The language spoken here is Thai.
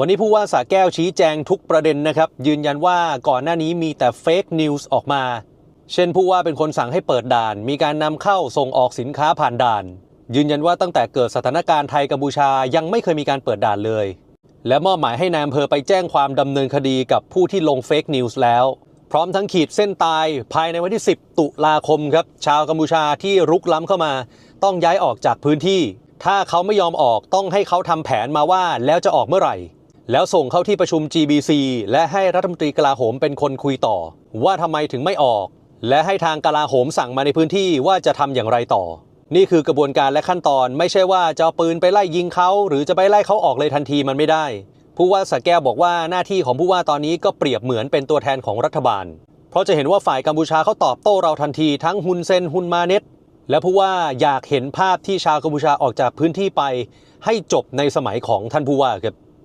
วันนี้ผู้ว่าสาแก้วชี้แจงทุกประเด็นนะครับ ยืนยันว่าก่อนหน้านี้มีแต่เฟกนิวส์ออกมา เช่นผู้ว่าเป็นคนสั่งให้เปิดด่าน มีการนำเข้าส่งออกสินค้าผ่านด่าน ยืนยันว่าตั้งแต่เกิดสถานการณ์ไทยกัมพูชายังไม่เคยมีการเปิดด่านเลย และมอบหมายให้นายอำเภอไปแจ้งความดำเนินคดีกับผู้ที่ลงเฟกนิวส์แล้ว พร้อมทั้งขีดเส้นตายภายในวันที่ 10 ตุลาคมครับชาวกัมพูชาที่รุกล้ำเข้ามา ต้องย้ายออกจากพื้นที่ ถ้าเขาไม่ยอมออกต้องให้เขาทำแผนมาว่าแล้วจะออกเมื่อไหร่ แล้วส่งเข้าที่ประชุม GBC และให้รัฐมนตรีกลาโหมเป็นคนคุยต่อ ว่าทำไมถึงไม่ออก และให้ทางกลาโหมสั่งมาในพื้นที่ว่าจะทำอย่างไรต่อ นี่คือกระบวนการและขั้นตอนไม่ใช่ว่าจะเอาปืนไปไล่ยิงเขาหรือจะไปไล่เขาออกเลยทันทีมันไม่ได้ ผู้ว่าสแก้วบอกว่าหน้าที่ของผู้ว่าตอนนี้ก็เปรียบเหมือนเป็นตัวแทนของรัฐบาล เพราะจะเห็นว่าฝ่ายกัมพูชาเขาตอบโต้เราทันทีทั้งฮุนเซนฮุนมาเน็ตและผู้ว่าอยากเห็นภาพที่ชาวกัมพูชาออกจากพื้นที่ไป ให้จบในสมัยของท่านผู้ว่าครับ